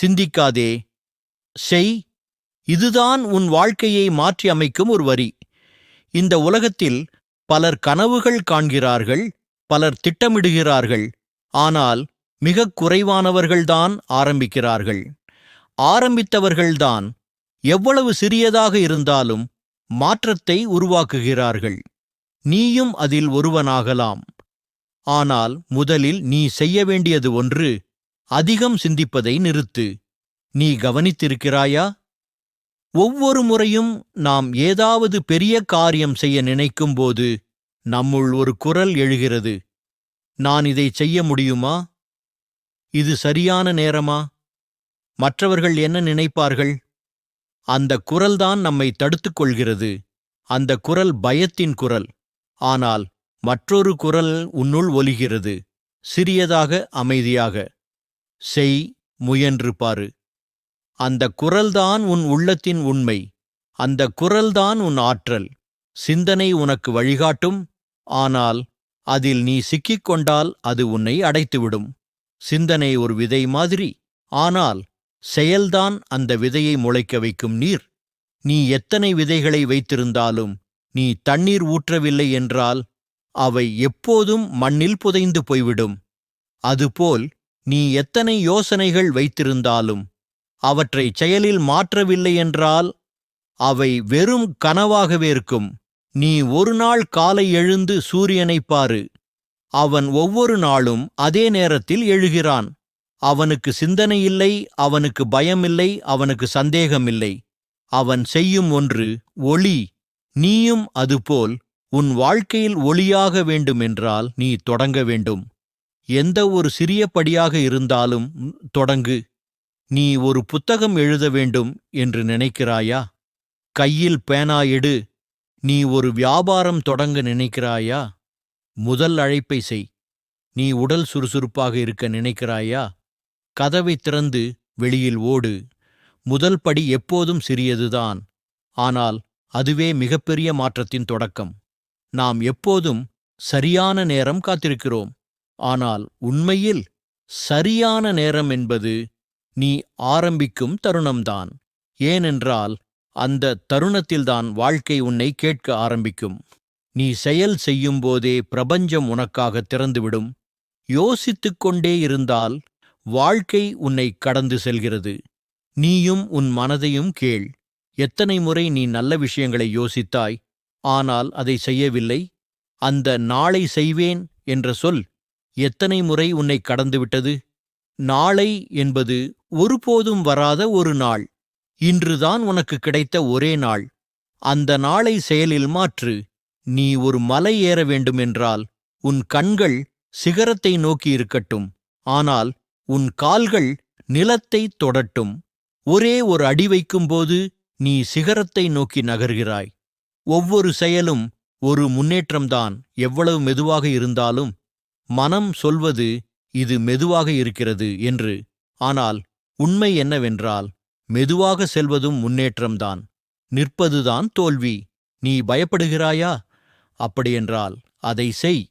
சிந்திக்காதே. செய். இதுதான் உன் வாழ்க்கையை மாற்றி அமைக்கும் ஒரு வரி. இந்த உலகத்தில் பலர் கனவுகள் காண்கிறார்கள் பலர் திட்டமிடுகிறார்கள் ஆனால் மிகக் குறைவானவர்கள்தான் ஆரம்பிக்கிறார்கள். ஆரம்பித்தவர்கள்தான் எவ்வளவு சிறியதாக இருந்தாலும் மாற்றத்தை உருவாக்குகிறார்கள். நீயும் அதில் ஒருவனாகலாம். ஆனால் முதலில் நீ செய்ய வேண்டியது ஒன்று அதிகம் சிந்திப்பதை நிறுத்து. நீ கவனித்திருக்கிறாயா? ஒவ்வொரு முறையும் நாம் ஏதாவது பெரிய காரியம் செய்ய நினைக்கும்போது நம்முள் ஒரு குரல் எழுகிறது. நான் இதை செய்ய முடியுமா? இது சரியான நேரமா? மற்றவர்கள் என்ன நினைப்பார்கள்? அந்த குரல்தான் நம்மை தடுத்துக் கொள்கிறது. அந்த குரல் பயத்தின் குரல். ஆனால் மற்றொரு குரல் உன்னுள் ஒலிகிறது. சிறியதாக அமைதியாக. செய் முயன்று பாரு அந்த குரல்தான் உன் உள்ளத்தின் உண்மை. அந்த குரல்தான் உன் ஆற்றல். சிந்தனை உனக்கு வழிகாட்டும். ஆனால் அதில் நீ சிக்கிக் கொண்டால் அது உன்னை அடைத்துவிடும். சிந்தனை ஒரு விதை மாதிரி. ஆனால் செயல்தான் அந்த விதையை முளைக்க வைக்கும் நீர். நீ எத்தனை விதைகளை வைத்திருந்தாலும் நீ தண்ணீர் ஊற்றவில்லை என்றால் அவை எப்போதும் மண்ணில் புதைந்து போய்விடும். அதுபோல் நீ எத்தனை யோசனைகள் வைத்திருந்தாலும் அவற்றை செயலில் மாற்றவில்லை என்றால் அவை வெறும் கனவாகவே இருக்கும். நீ ஒரு நாள் காலை எழுந்து சூரியனைப் பாரு. அவன் ஒவ்வொரு நாளும் அதே நேரத்தில் எழுகிறான். அவனுக்கு சிந்தனை இல்லை அவனுக்கு பயமில்லை அவனுக்கு சந்தேகமில்லை. அவன் செய்யும் ஒன்று ஒளி. நீயும் அதுபோல் உன் வாழ்க்கையில் ஒளியாக வேண்டுமென்றால் நீ தொடங்க வேண்டும். எந்த ஒரு சிறிய படியாக இருந்தாலும் தொடங்கு. நீ ஒரு புத்தகம் எழுத வேண்டும் என்று நினைக்கிறாயா? கையில் பேனா எடு. நீ ஒரு வியாபாரம் தொடங்க நினைக்கிறாயா? முதல் அழைப்பை செய். நீ உடல் சுறுசுறுப்பாக இருக்க நினைக்கிறாயா? கதவை திறந்து வெளியில் ஓடு. முதல் படி எப்போதும் சிறியதுதான். ஆனால் அதுவே மிகப்பெரிய மாற்றத்தின் தொடக்கம். நாம் எப்போதும் சரியான நேரம் காத்திருக்கிறோம். ஆனால் உண்மையில் சரியான நேரம் என்பது நீ ஆரம்பிக்கும் தருணம்தான். ஏனென்றால் அந்த தருணத்தில்தான் வாழ்க்கை உன்னை கேட்க ஆரம்பிக்கும். நீ செயல் செய்யும்போதே பிரபஞ்சம் உனக்காக திறந்துவிடும். யோசித்துக் கொண்டே இருந்தால் வாழ்க்கை உன்னை கடந்து செல்கிறது. நீயும் உன் மனதையும் கேள். எத்தனை முறை நீ நல்ல விஷயங்களை யோசித்தாய். ஆனால் அதை செய்யவில்லை. அந்த நாளை செய்வேன் என்ற சொல் எத்தனை முறை உன்னை கடந்துவிட்டது? நாளை என்பது ஒருபோதும் வராத ஒரு நாள். இன்றுதான் உனக்கு கிடைத்த ஒரே நாள். அந்த நாளை செயலில் மாற்று. நீ ஒரு மலை ஏற வேண்டுமென்றால் உன் கண்கள் சிகரத்தை நோக்கி இருக்கட்டும். ஆனால் உன் கால்கள் நிலத்தை தொடட்டும். ஒரே ஒரு அடி வைக்கும்போது நீ சிகரத்தை நோக்கி நகர்கிறாய். ஒவ்வொரு செயலும் ஒரு முன்னேற்றம்தான். எவ்வளவு மெதுவாக இருந்தாலும் மனம் சொல்வது இது மெதுவாக இருக்கிறது என்று. ஆனால் உண்மை என்னவென்றால் மெதுவாக செல்வதும் முன்னேற்றம்தான். நிற்பதுதான் தோல்வி. நீ பயப்படுகிறாயா? அப்படியென்றால் அதை செய்.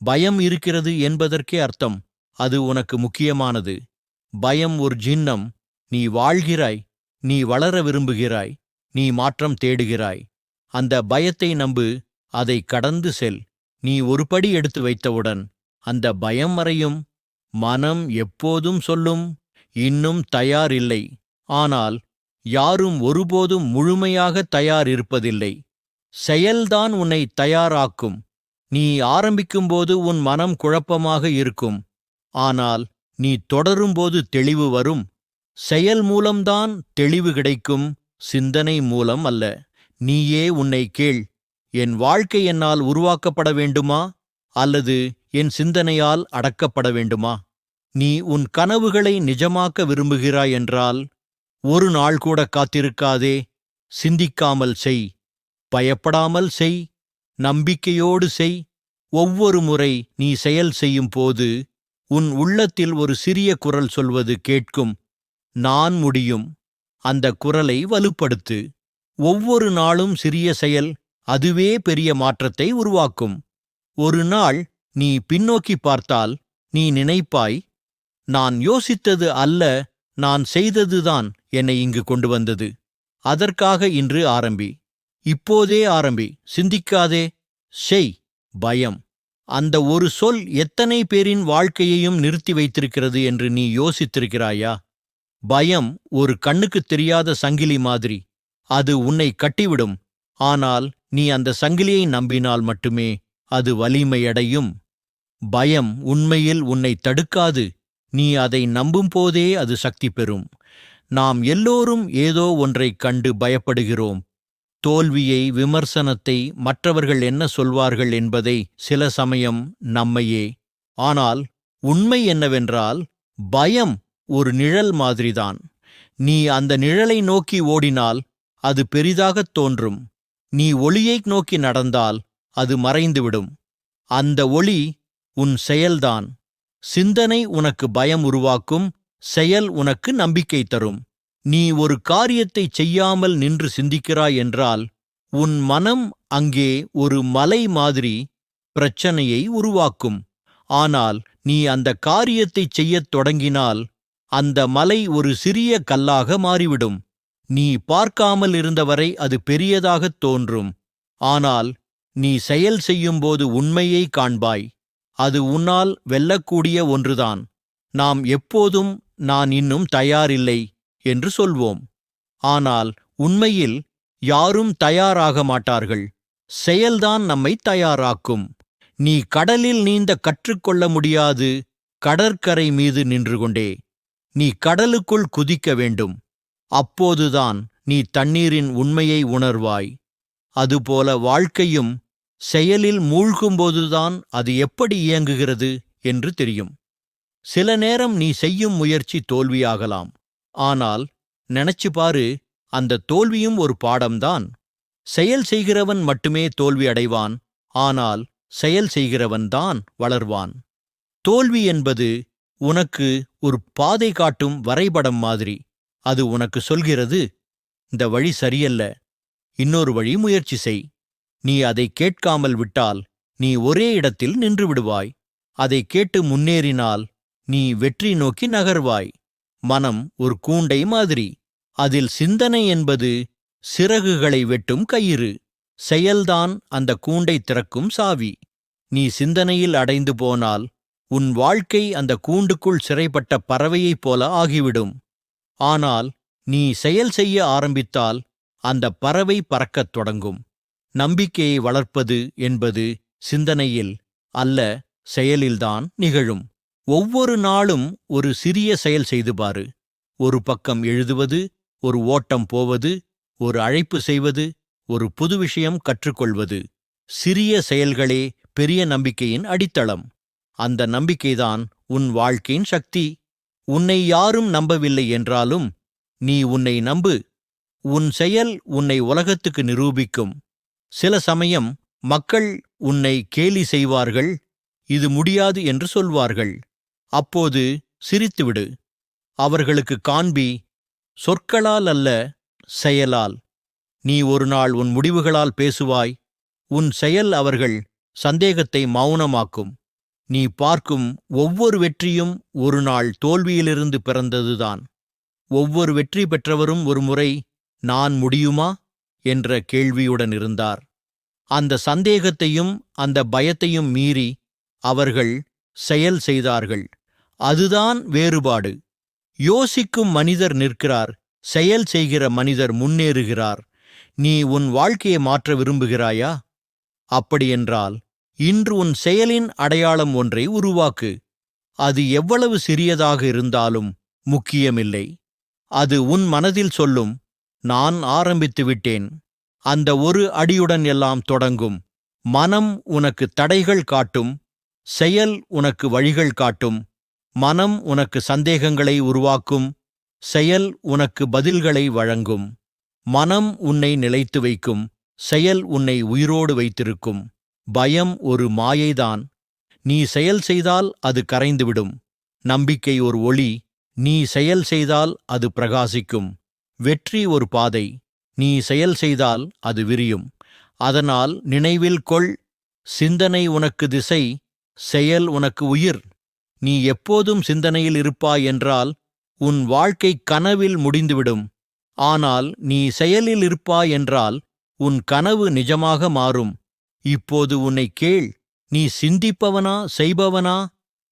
பயம் இருக்கிறது என்பதற்கே அர்த்தம். அது உனக்கு முக்கியமானது. பயம் ஒரு ஜின்னம். நீ வாழ்கிறாய். நீ வளர விரும்புகிறாய். நீ மாற்றம் தேடுகிறாய். அந்த பயத்தை நம்பு. அதை கடந்து செல். நீ ஒரு படி எடுத்து வைத்தவுடன் அந்த பயம் மறையும் மனம் எப்போதும் சொல்லும் இன்னும் தயார் இல்லை ஆனால் யாரும் ஒருபோதும் முழுமையாக தயார் இருப்பதில்லை செயல்தான் உன்னை தயாராக்கும். நீ ஆரம்பிக்கும்போது உன் மனம் குழப்பமாக இருக்கும். ஆனால் நீ தொடரும்போது தெளிவு வரும். செயல் மூலம்தான் தெளிவு கிடைக்கும். சிந்தனை மூலம் அல்ல. நீயே உன்னை கேள். என் வாழ்க்கை என்னால் உருவாக்கப்பட வேண்டுமா? அல்லது என் சிந்தனையால் அடக்கப்பட வேண்டுமா? நீ உன் கனவுகளை நிஜமாக்க விரும்புகிறாய் என்றால் ஒரு நாள் கூட காத்திருக்காதே. சிந்திக்காமல் செய். பயப்படாமல் செய். நம்பிக்கையோடு செய். ஒவ்வொரு முறை நீ செயல் செய்யும் போது உன் உள்ளத்தில் ஒரு சிறிய குரல் சொல்வது கேட்கும். நான் முடியும். அந்த குரலை வலுப்படுத்து. ஒவ்வொரு நாளும் சிறிய செயல் அதுவே பெரிய மாற்றத்தை உருவாக்கும். ஒரு நாள் நீ பின்னோக்கி பார்த்தால் நீ நினைப்பாய் நான் யோசித்தது அல்ல நான் செய்ததுதான் என்னை இங்கு கொண்டு வந்தது. அதற்காக இன்று ஆரம்பி. இப்போதே ஆரம்பி. சிந்திக்காதே. செய். பயம். அந்த ஒரு சொல் எத்தனை பேரின் வாழ்க்கையையும் நிறுத்தி வைத்திருக்கிறது என்று நீ யோசித்திருக்கிறாயா? பயம் ஒரு கண்ணுக்குத் தெரியாத சங்கிலி மாதிரி. அது உன்னை கட்டிவிடும். ஆனால் நீ அந்த சங்கிலியை நம்பினால் மட்டுமே அது வலிமையடையும். பயம் உண்மையில் உன்னை தடுக்காது. நீ அதை நம்பும் போதே அது சக்தி பெறும். நாம் எல்லோரும் ஏதோ ஒன்றைக் கண்டு பயப்படுகிறோம். தோல்வியை விமர்சனத்தை மற்றவர்கள் என்ன சொல்வார்கள் என்பதை சில சமயம் நம்மையே. ஆனால் உண்மை என்னவென்றால் பயம் ஒரு நிழல் மாதிரிதான். நீ அந்த நிழலை நோக்கி ஓடினால் அது பெரிதாகத் தோன்றும். நீ ஒளியை நோக்கி நடந்தால் அது மறைந்துவிடும். அந்த ஒளி உன் செயல்தான். சிந்தனை உனக்கு பயம் உருவாக்கும் செயல் உனக்கு நம்பிக்கை தரும். நீ ஒரு காரியத்தை செய்யாமல் நின்று சிந்திக்கிறாய் என்றால் உன் மனம் அங்கே ஒரு மலை மாதிரி பிரச்சனையை உருவாக்கும். ஆனால் நீ அந்த காரியத்தை செய்யத் தொடங்கினால் அந்த மலை ஒரு சிறிய கல்லாக மாறிவிடும். நீ பார்க்காமல் இருந்தவரை அது பெரியதாகத் தோன்றும். ஆனால் நீ செயல் செய்யும்போது உண்மையை காண்பாய். அது உன்னால் வெல்லக்கூடிய ஒன்றுதான். நாம் எப்போதும் நான் இன்னும் தயாரில்லை என்று சொல்வோம். ஆனால் உண்மையில் யாரும் தயாராக மாட்டார்கள். செயல்தான் நம்மை தயாராக்கும். நீ கடலில் நீந்த கற்றுக்கொள்ள முடியாது கடற்கரை மீது நின்று கொண்டே. நீ கடலுக்குள் குதிக்க வேண்டும். அப்போதுதான் நீ தண்ணீரின் உண்மையை உணர்வாய். அதுபோல வாழ்க்கையும் செயலில் மூழ்கும்போதுதான் அது எப்படி இயங்குகிறது என்று தெரியும். சில நேரம் நீ செய்யும் முயற்சி தோல்வியாகலாம். ஆனால் நினைச்சு பாரு அந்த தோல்வியும் ஒரு பாடம்தான். செயல் செய்கிறவன் மட்டுமே தோல்வி அடைவான் ஆனால் செயல் செய்கிறவன்தான் வளர்வான். தோல்வி என்பது உனக்கு ஒரு பாதை காட்டும் வரைபடம் மாதிரி. அது உனக்கு சொல்கிறது இந்த வழி சரியல்ல. இன்னொரு வழி முயற்சி செய். நீ அதை கேட்காமல் விட்டால் நீ ஒரே இடத்தில் நின்று விடுவாய். அதை கேட்டு முன்னேறினால் நீ வெற்றி நோக்கி நகர்வாய். மனம் ஒரு கூண்டை மாதிரி. அதில் சிந்தனை என்பது சிறகுகளை வெட்டும் கயிறு. செயல்தான் அந்த கூண்டை திறக்கும் சாவி. நீ சிந்தனையில் அடைந்து போனால் உன் வாழ்க்கை அந்த கூண்டுக்குள் சிறைப்பட்ட பறவையைப் போல ஆகிவிடும். ஆனால் நீ செயல் செய்ய ஆரம்பித்தால் அந்த பறவை பறக்கத் தொடங்கும். நம்பிக்கையை வளர்ப்பது என்பது சிந்தனையில் அல்ல செயலில்தான் நிகழும். ஒவ்வொரு நாளும் ஒரு சிறிய செயல் செய்து பாரு. ஒரு பக்கம் எழுதுவது ஒரு ஓட்டம் போவது ஒரு அழைப்பு செய்வது ஒரு புது விஷயம் கற்றுக்கொள்வது. சிறிய செயல்களே பெரிய நம்பிக்கையின் அடித்தளம். அந்த நம்பிக்கைதான் உன் வாழ்க்கையின் சக்தி. உன்னை யாரும் நம்பவில்லை என்றாலும் நீ உன்னை நம்பு. உன் செயல் உன்னை உலகத்துக்கு நிரூபிக்கும். சில சமயம் மக்கள் உன்னை கேலி செய்வார்கள் இது முடியாது என்று சொல்வார்கள். அப்போது சிரித்துவிடு. அவர்களுக்கு காண்பி சொற்களால் அல்ல செயலால். நீ ஒரு நாள் உன் முடிவுகளால் பேசுவாய் உன் செயல் அவர்கள் சந்தேகத்தை மௌனமாக்கும். நீ பார்க்கும் ஒவ்வொரு வெற்றியும் ஒரு நாள் தோல்வியிலிருந்து பிறந்ததுதான். ஒவ்வொரு வெற்றி பெற்றவரும் ஒருமுறை நான் முடியுமா? என்ற கேள்வியுடன் இருந்தார் அந்த சந்தேகத்தையும் அந்த பயத்தையும் மீறி அவர்கள் செயல் செய்தார்கள். அதுதான் வேறுபாடு. யோசிக்கும் மனிதர் நிற்கிறார் செயல் செய்கிற மனிதர் முன்னேறுகிறார். நீ உன் வாழ்க்கையை மாற்ற விரும்புகிறாயா? அப்படியென்றால் இன்று உன் செயலின் அடையாளம் ஒன்றை உருவாக்கு. அது எவ்வளவு சிறியதாக இருந்தாலும் முக்கியமில்லை. அது உன் மனதில் சொல்லும் நான் ஆரம்பித்து விட்டேன் அந்த ஒரு அடியுடன் எல்லாம் தொடங்கும். மனம் உனக்கு தடைகள் காட்டும். செயல் உனக்கு வழிகள் காட்டும். மனம் உனக்கு சந்தேகங்களை உருவாக்கும். செயல் உனக்கு பதில்களை வழங்கும். மனம் உன்னை நிலைத்து வைக்கும். செயல் உன்னை உயிரோடு வைத்திருக்கும். பயம் ஒரு மாயைதான். நீ செயல் செய்தால் அது கரைந்துவிடும். நம்பிக்கை ஒரு ஒளி. நீ செயல் செய்தால் அது பிரகாசிக்கும். வெற்றி ஒரு பாதை நீ செயல் செய்தால் அது விரியும். அதனால் நினைவில் கொள் சிந்தனை உனக்கு திசை செயல் உனக்கு உயிர். நீ எப்போதும் சிந்தனையில் இருப்பாய் என்றால் உன் வாழ்க்கை கனவில் முடிந்துவிடும். ஆனால் நீ செயலில் இருப்பாய் என்றால் உன் கனவு நிஜமாக மாறும். இப்போது உன்னை கேள் நீ சிந்திப்பவனா செய்பவனா?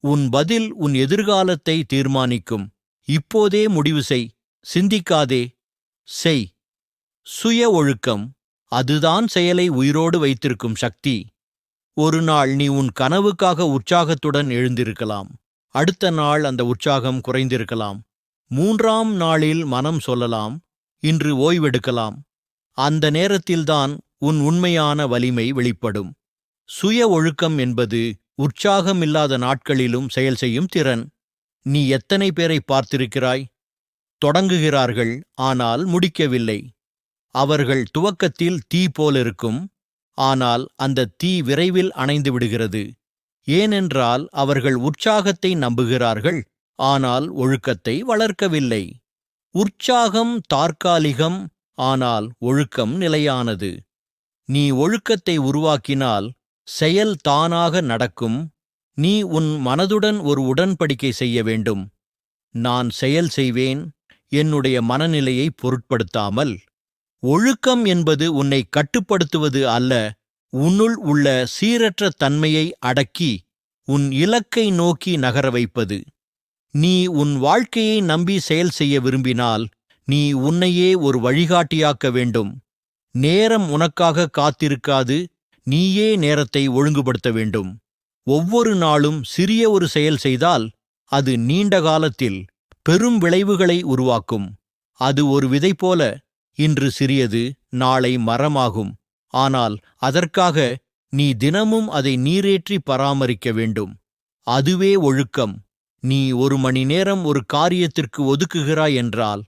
உன் பதில் உன் எதிர்காலத்தை தீர்மானிக்கும். இப்போதே முடிவு செய் சிந்திக்காதே. செய். சுய ஒழுக்கம் அதுதான் செயலை உயிரோடு வைத்திருக்கும் சக்தி. ஒரு நாள் நீ உன் கனவுக்காக உற்சாகத்துடன் எழுந்திருக்கலாம். அடுத்த நாள் அந்த உற்சாகம் குறைந்திருக்கலாம். மூன்றாம் நாளில் மனம் சொல்லலாம் இன்று ஓய்வெடுக்கலாம். அந்த நேரத்தில்தான் உன் உண்மையான வலிமை வெளிப்படும். சுய ஒழுக்கம் என்பது உற்சாகமில்லாத நாட்களிலும் செயல் செய்யும் திறன். நீ எத்தனை பேரை பார்த்திருக்கிறாய்? தொடங்குகிறார்கள் ஆனால் முடிக்கவில்லை. அவர்கள் துவக்கத்தில் தீ போலிருக்கும் ஆனால் அந்த தீ விரைவில் அணைந்து விடுகிறது. ஏனென்றால் அவர்கள் உற்சாகத்தை நம்புகிறார்கள் ஆனால் ஒழுக்கத்தை வளர்க்கவில்லை. உற்சாகம் தற்காலிகம் ஆனால் ஒழுக்கம் நிலையானது. நீ ஒழுக்கத்தை உருவாக்கினால் செயல் தானாக நடக்கும் நீ உன் மனதுடன் ஒரு உடன்படிக்கை செய்ய வேண்டும். நான் செயல் செய்வேன் என்னுடைய மனநிலையை பொருட்படுத்தாமல் ஒழுக்கம் என்பது உன்னை கட்டுப்படுத்துவது அல்ல உன்னுள் உள்ள சீரற்ற தன்மையை அடக்கி உன் இலக்கை நோக்கி நகர வைப்பது. நீ உன் வாழ்க்கையை நம்பி செயல் செய்ய விரும்பினால் நீ உன்னையே ஒரு வழிகாட்டியாக்க வேண்டும். நேரம் உனக்காக காத்திருக்காது நீயே நேரத்தை ஒழுங்குபடுத்த வேண்டும். ஒவ்வொரு நாளும் சிறிய ஒரு செயல் செய்தால் அது நீண்ட காலத்தில் பெரும் விளைவுகளை உருவாக்கும். அது ஒரு விதை போல இன்று சிறியது நாளை மரமாகும். ஆனால் அதற்காக நீ தினமும் அதை நீரேற்றி பராமரிக்க வேண்டும். அதுவே ஒழுக்கம். நீ ஒரு மணி நேரம் ஒரு காரியத்திற்கு ஒதுக்குகிறாய் என்றால்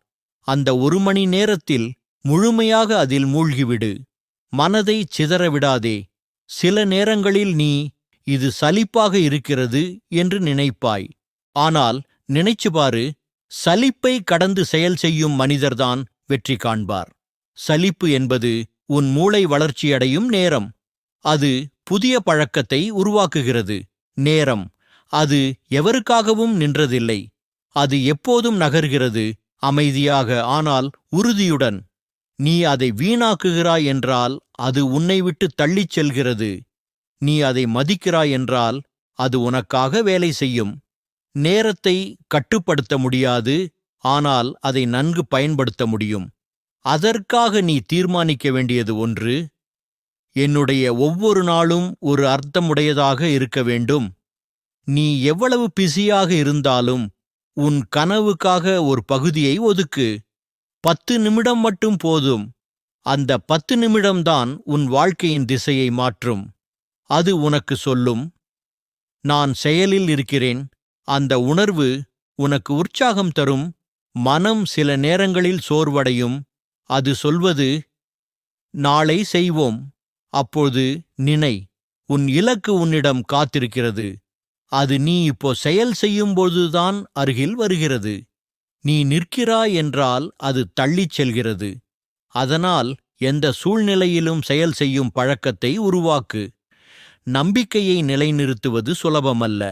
அந்த ஒரு மணி நேரத்தில் முழுமையாக அதில் மூழ்கிவிடு. மனதை சிதறவிடாதே சில நேரங்களில் நீ இது சலிப்பாக இருக்கிறது என்று நினைப்பாய். ஆனால் நினைச்சு பாரு சலிப்பை கடந்து செயல் செய்யும் மனிதர்தான் வெற்றி காண்பார். சலிப்பு என்பது உன் மூளை வளர்ச்சியடையும் நேரம். அது புதிய பழக்கத்தை உருவாக்குகிறது. நேரம். அது எவருக்காகவும் நின்றதில்லை. அது எப்போதும் நகர்கிறது. அமைதியாக ஆனால் உறுதியுடன். நீ அதை வீணாக்குகிறாய் என்றால் அது உன்னை விட்டு தள்ளிச் செல்கிறது. நீ அதை மதிக்கிறாய் என்றால் அது உனக்காக வேலை செய்யும். நேரத்தை கட்டுப்படுத்த முடியாது ஆனால் அதை நன்கு பயன்படுத்த முடியும். அதற்காக நீ தீர்மானிக்க வேண்டியது ஒன்று என்னுடைய ஒவ்வொரு நாளும் ஒரு அர்த்தமுடையதாக இருக்க வேண்டும். நீ எவ்வளவு பிஸியாக இருந்தாலும் உன் கனவுக்காக ஒரு பகுதியை ஒதுக்கு. பத்து நிமிடம் மட்டும் போதும். அந்த பத்து நிமிடம்தான் உன் வாழ்க்கையின் திசையை மாற்றும். அது உனக்கு சொல்லும் நான் செயலில் இருக்கிறேன் அந்த உணர்வு உனக்கு உற்சாகம் தரும் மனம் சில நேரங்களில் சோர்வடையும். அது சொல்வது நாளை செய்வோம் அப்போது நினை உன் இலக்கு உன்னிடம் காத்திருக்கிறது. அது நீ இப்போ செயல் செய்யும்போதுதான் அருகில் வருகிறது. நீ நிற்கிறாய் என்றால் அது தள்ளிச் செல்கிறது. அதனால் எந்த சூழ்நிலையிலும் செயல் செய்யும் பழக்கத்தை உருவாக்கு. நம்பிக்கையை நிலைநிறுத்துவது சுலபமல்ல.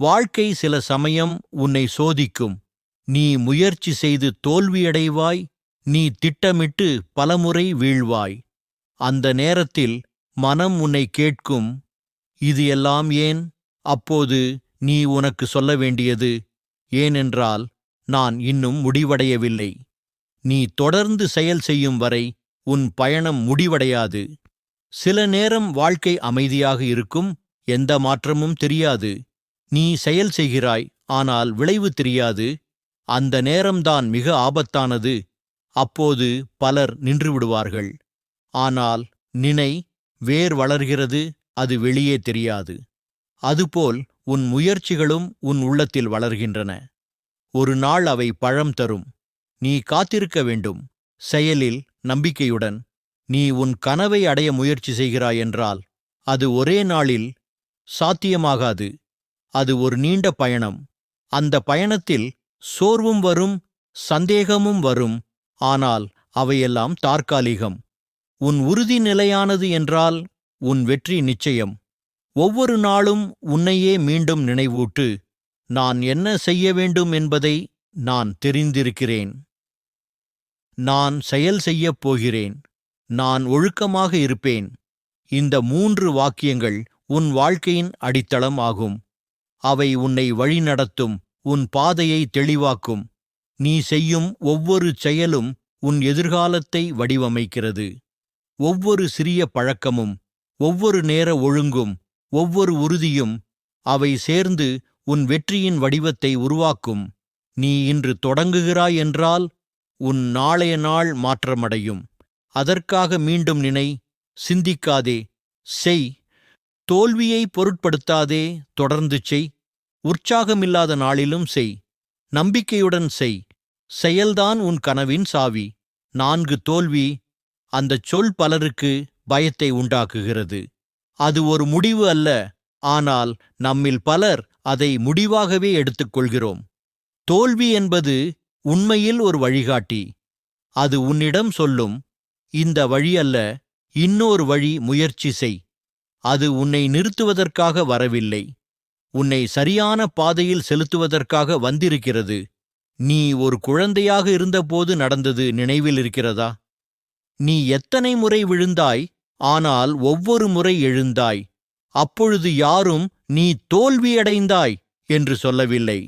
வாழ்க்கை சில சமயம் உன்னை சோதிக்கும். நீ முயற்சி செய்து தோல்வியடைவாய் நீ திட்டமிட்டு பலமுறை வீழ்வாய். அந்த நேரத்தில் மனம் உன்னை கேட்கும் இது எல்லாம் ஏன்? அப்போது நீ உனக்கு சொல்ல வேண்டியது ஏனென்றால் நான் இன்னும் முடிவடையவில்லை. நீ தொடர்ந்து செயல் செய்யும் வரை உன் பயணம் முடிவடையாது. சில நேரம் வாழ்க்கை அமைதியாக இருக்கும் எந்த மாற்றமும் தெரியாது. நீ செயல் செய்கிறாய் ஆனால் விளைவு தெரியாது. அந்த நேரம்தான் மிக ஆபத்தானது. அப்போது பலர் நின்றுவிடுவார்கள். ஆனால் நினை வேர் வளர்கிறது அது வெளியே தெரியாது. அதுபோல் உன் முயற்சிகளும் உன் உள்ளத்தில் வளர்கின்றன. ஒரு நாள் அவை பழம் தரும். நீ காத்திருக்க வேண்டும். செயலில் நம்பிக்கையுடன். நீ உன் கனவை அடைய முயற்சி செய்கிறாய் என்றால் அது ஒரே நாளில் சாத்தியமாகாது. அது ஒரு நீண்ட பயணம். அந்த பயணத்தில் சோர்வும் வரும் சந்தேகமும் வரும். ஆனால் அவையெல்லாம் தற்காலிகம். உன் உறுதி நிலையானது என்றால் உன் வெற்றி நிச்சயம். ஒவ்வொரு நாளும் உன்னையே மீண்டும் நினைவூட்டு நான் என்ன செய்ய வேண்டும் என்பதை நான் தெரிந்திருக்கிறேன். நான் செயல் செய்யப் போகிறேன். நான் ஒழுக்கமாக இருப்பேன். இந்த மூன்று வாக்கியங்கள் உன் வாழ்க்கையின் அடித்தளம் ஆகும். அவை உன்னை வழிநடத்தும் உன் பாதையை தெளிவாக்கும். நீ செய்யும் ஒவ்வொரு செயலும் உன் எதிர்காலத்தை வடிவமைக்கிறது. ஒவ்வொரு சிறிய பழக்கமும் ஒவ்வொரு நேர ஒழுங்கும் ஒவ்வொரு உறுதியும் அவை சேர்ந்து உன் வெற்றியின் வடிவத்தை உருவாக்கும். நீ இன்று தொடங்குகிறாய் என்றால் உன் நாளைய நாள் மாற்றமடையும். அதற்காக மீண்டும் நினை சிந்திக்காதே செய். தோல்வியை பொருட்படுத்தாதே தொடர்ந்து செய். உற்சாகமில்லாத நாளிலும் செய். நம்பிக்கையுடன் செய். செயல்தான் உன் கனவின் சாவி. நான்கு தோல்வி அந்தச் சொல் பலருக்கு பயத்தை உண்டாக்குகிறது. அது ஒரு முடிவு அல்ல. ஆனால் நம்மில் பலர் அதை முடிவாகவே எடுத்துக்கொள்கிறோம். தோல்வி என்பது உண்மையில் ஒரு வழிகாட்டி. அது உன்னிடம் சொல்லும். இந்த வழி அல்ல. இன்னொரு வழி முயற்சி செய். அது உன்னை நிறுத்துவதற்காக வரவில்லை. உன்னை சரியான பாதையில் செலுத்துவதற்காக வந்திருக்கிறது. நீ ஒரு குழந்தையாக இருந்தபோது நடந்தது நினைவில் இருக்கிறதா? நீ எத்தனை முறை விழுந்தாய்? ஆனால் ஒவ்வொரு முறை எழுந்தாய். அப்பொழுது யாரும் நீ தோல்வியடைந்தாய் என்று சொல்லவில்லை.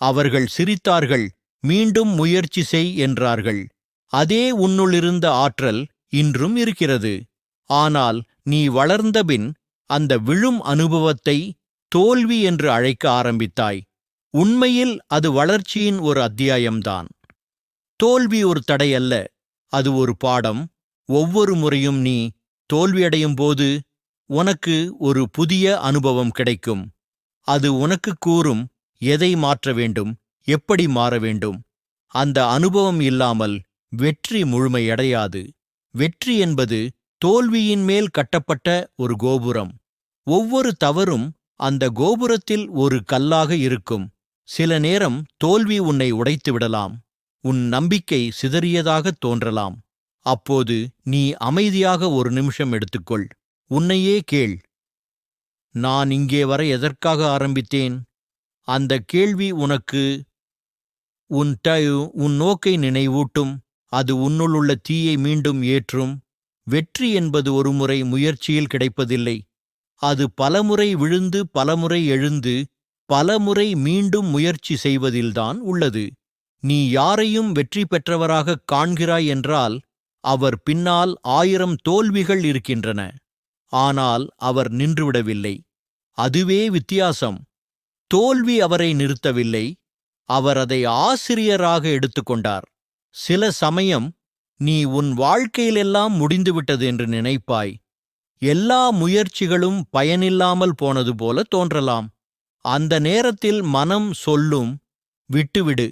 அவர்கள் சிரித்தார்கள் மீண்டும் முயற்சி செய் என்றார்கள். அதே உன்னுள்ளிருந்த ஆற்றல் இன்றும் இருக்கிறது. ஆனால் நீ வளர்ந்தபின் அந்த விழும் அனுபவத்தை தோல்வி என்று அழைக்க ஆரம்பித்தாய். உண்மையில் அது வளர்ச்சியின் ஒரு அத்தியாயம்தான். தோல்வி ஒரு தடையல்ல அது ஒரு பாடம். ஒவ்வொரு முறையும் நீ தோல்வியடையும் போது உனக்கு ஒரு புதிய அனுபவம் கிடைக்கும். அது உனக்கு கூறும் எதை மாற்ற வேண்டும் எப்படி மாற வேண்டும். அந்த அனுபவம் இல்லாமல் வெற்றி முழுமையடையாது. வெற்றி என்பது தோல்வியின் மேல் கட்டப்பட்ட ஒரு கோபுரம். ஒவ்வொரு தவறும் அந்த கோபுரத்தில் ஒரு கல்லாக இருக்கும். சில நேரம் தோல்வி உன்னை உடைத்துவிடலாம் உன் நம்பிக்கை சிதறியதாகத் தோன்றலாம். அப்போது நீ அமைதியாக ஒரு நிமிஷம் எடுத்துக்கொள். உன்னையே கேள். நான் இங்கே வர எதற்காக ஆரம்பித்தேன்? அந்த கேள்வி உனக்கு உன் டயு உன் நோக்கை நினைவூட்டும். அது உன்னுள்ள தீயை மீண்டும் ஏற்றும். வெற்றி என்பது ஒருமுறை முயற்சியில் கிடைப்பதில்லை. அது பலமுறை விழுந்து பலமுறை எழுந்து பலமுறை மீண்டும் முயற்சி செய்வதில்தான் உள்ளது. நீ யாரையும் வெற்றி பெற்றவராகக் காண்கிறாய் என்றால் அவர் பின்னால் ஆயிரம் தோல்விகள் இருக்கின்றன. ஆனால் அவர் நின்றுவிடவில்லை. அதுவே வித்தியாசம். தோல்வி அவரை நிறுத்தவில்லை. அவர் அதை ஆசிரியராக எடுத்துக்கொண்டார். சில சமயம் நீ உன் வாழ்க்கையிலெல்லாம் முடிந்துவிட்டது என்று நினைப்பாய். எல்லா முயற்சிகளும் பயனில்லாமல் போனது போல தோன்றலாம். அந்த நேரத்தில் மனம் சொல்லும் விட்டுவிடு.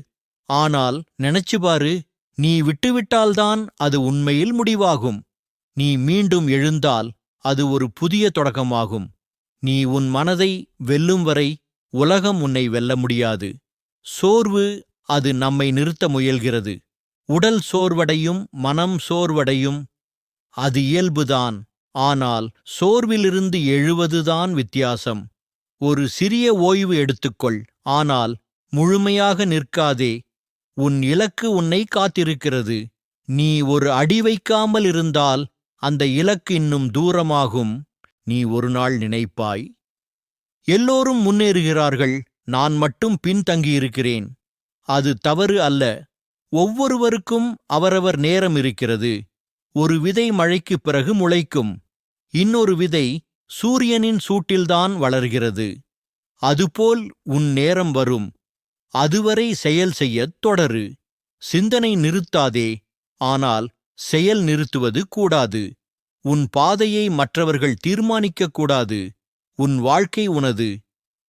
ஆனால் நினைச்சு பாரு நீ விட்டுவிட்டால்தான் அது உண்மையில் முடிவாகும். நீ மீண்டும் எழுந்தால் அது ஒரு புதிய தொடக்கமாகும். நீ உன் மனதை வெல்லும் வரை உலகம் உன்னை வெல்ல முடியாது. சோர்வு அது நம்மை நிறுத்த முயல்கிறது. உடல் சோர்வடையும் மனம் சோர்வடையும். அது இயல்புதான். ஆனால் சோர்விலிருந்து எழுவதுதான் வித்தியாசம். ஒரு சிறிய ஓய்வு எடுத்துக்கொள். ஆனால் முழுமையாக நிற்காதே. உன் இலக்கு உன்னை காத்திருக்கிறது. நீ ஒரு அடி வைக்காமல் இருந்தால் அந்த இலக்கு இன்னும் தூரமாகும். நீ ஒரு நாள் நினைப்பாய். எல்லோரும் முன்னேறுகிறார்கள். நான் மட்டும் பின்தங்கியிருக்கிறேன். அது தவறு அல்ல. ஒவ்வொருவருக்கும் அவரவர் நேரம் இருக்கிறது. ஒரு விதை மழைக்குப் பிறகு முளைக்கும். இன்னொரு விதை சூரியனின் சூட்டில்தான் வளர்கிறது. அதுபோல் உன் நேரம் வரும். அதுவரை செயல் செய்யத் தொடரு. சிந்தனை நிறுத்தாதே. ஆனால் செயல் நிறுத்துவது கூடாது. உன் பாதையை மற்றவர்கள் தீர்மானிக்கக் கூடாது. உன் வாழ்க்கை உனது.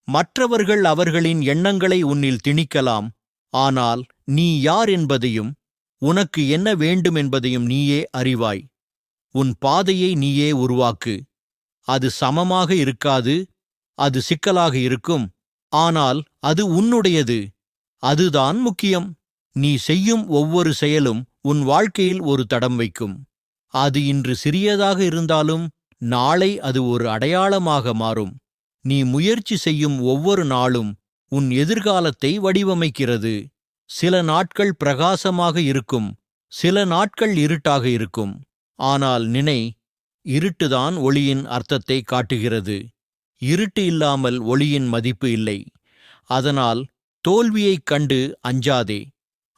மற்றவர்கள் அவர்களின் எண்ணங்களை உன்னில் திணிக்கலாம். ஆனால் நீ யார் என்பதையும் உனக்கு என்ன வேண்டும் என்பதையும் நீயே அறிவாய். உன் பாதையை நீயே உருவாக்கு. அது சமமாக இருக்காது அது சிக்கலாக இருக்கும். ஆனால் அது உன்னுடையது. அதுதான் முக்கியம். நீ செய்யும் ஒவ்வொரு செயலும் உன் வாழ்க்கையில் ஒரு தடம் வைக்கும். அது இன்று சிறியதாக இருந்தாலும் நாளை அது ஒரு அடையாளமாக மாறும். நீ முயற்சி செய்யும் ஒவ்வொரு நாளும் உன் எதிர்காலத்தை வடிவமைக்கிறது. சில நாட்கள் பிரகாசமாக இருக்கும் சில நாட்கள் இருட்டாக இருக்கும். ஆனால் நினை இருட்டுதான் ஒளியின் அர்த்தத்தை காட்டுகிறது. இருட்டு இல்லாமல் ஒளியின் மதிப்பு இல்லை. அதனால் தோல்வியைக் கண்டு அஞ்சாதே.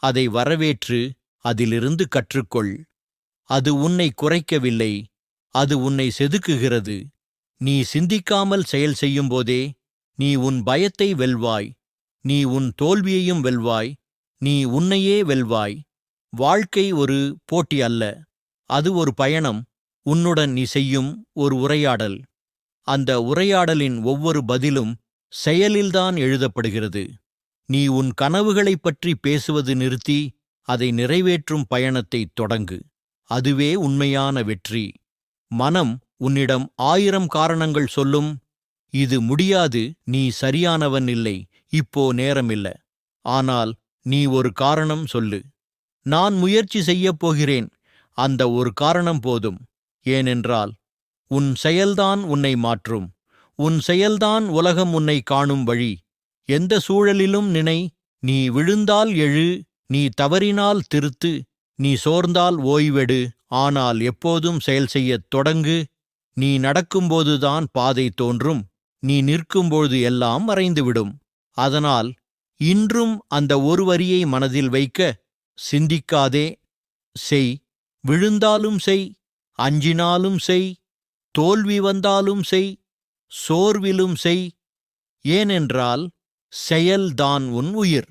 அதை வரவேற்று அதிலிருந்து கற்றுக்கொள். அது உன்னை குறைக்கவில்லை. அது உன்னை செதுக்குகிறது. நீ சிந்திக்காமல் செயல் செய்யும்போதே நீ உன் பயத்தை வெல்வாய். நீ உன் தோல்வியையும் வெல்வாய். நீ உன்னையே வெல்வாய். வாழ்க்கை ஒரு போட்டி அல்ல. அது ஒரு பயணம் உன்னுடன் நீ செய்யும் ஒரு உரையாடல். அந்த உரையாடலின் ஒவ்வொரு பதிலும் செயலில்தான் எழுதப்படுகிறது. நீ உன் கனவுகளைப் பற்றி பேசுவது நிறுத்தி அதை நிறைவேற்றும் பயணத்தைத் தொடங்கு. அதுவே உண்மையான வெற்றி. மனம் உன்னிடம் ஆயிரம் காரணங்கள் சொல்லும் இது முடியாது நீ சரியானவன் இல்லை இப்போ நேரமில்ல. ஆனால் நீ ஒரு காரணம் சொல்லு. நான் முயற்சி செய்யப் போகிறேன் அந்த ஒரு காரணம் போதும். ஏனென்றால் உன் செயல்தான் உன்னை மாற்றும். உன் செயல்தான் உலகம் உன்னை காணும் வழி. எந்த சூழலிலும் நினை நீ விழுந்தால் எழு நீ தவறினால் திருத்து நீ சோர்ந்தால் ஓய்வெடு ஆனால் எப்போதும் செயல் செய்யத் தொடங்கு. நீ நடக்கும்போதுதான் பாதை தோன்றும். நீ நிற்கும்போது எல்லாம் மறைந்துவிடும். அதனால் இன்றும் அந்த ஒரு வரியை மனதில் வைக்க சிந்திக்காதே. செய். விழுந்தாலும் செய் அஞ்சினாலும் செய் தோல்வி வந்தாலும் செய் சோர்விலும் செய் ஏனென்றால் செயல்தான் உன் உயிர்.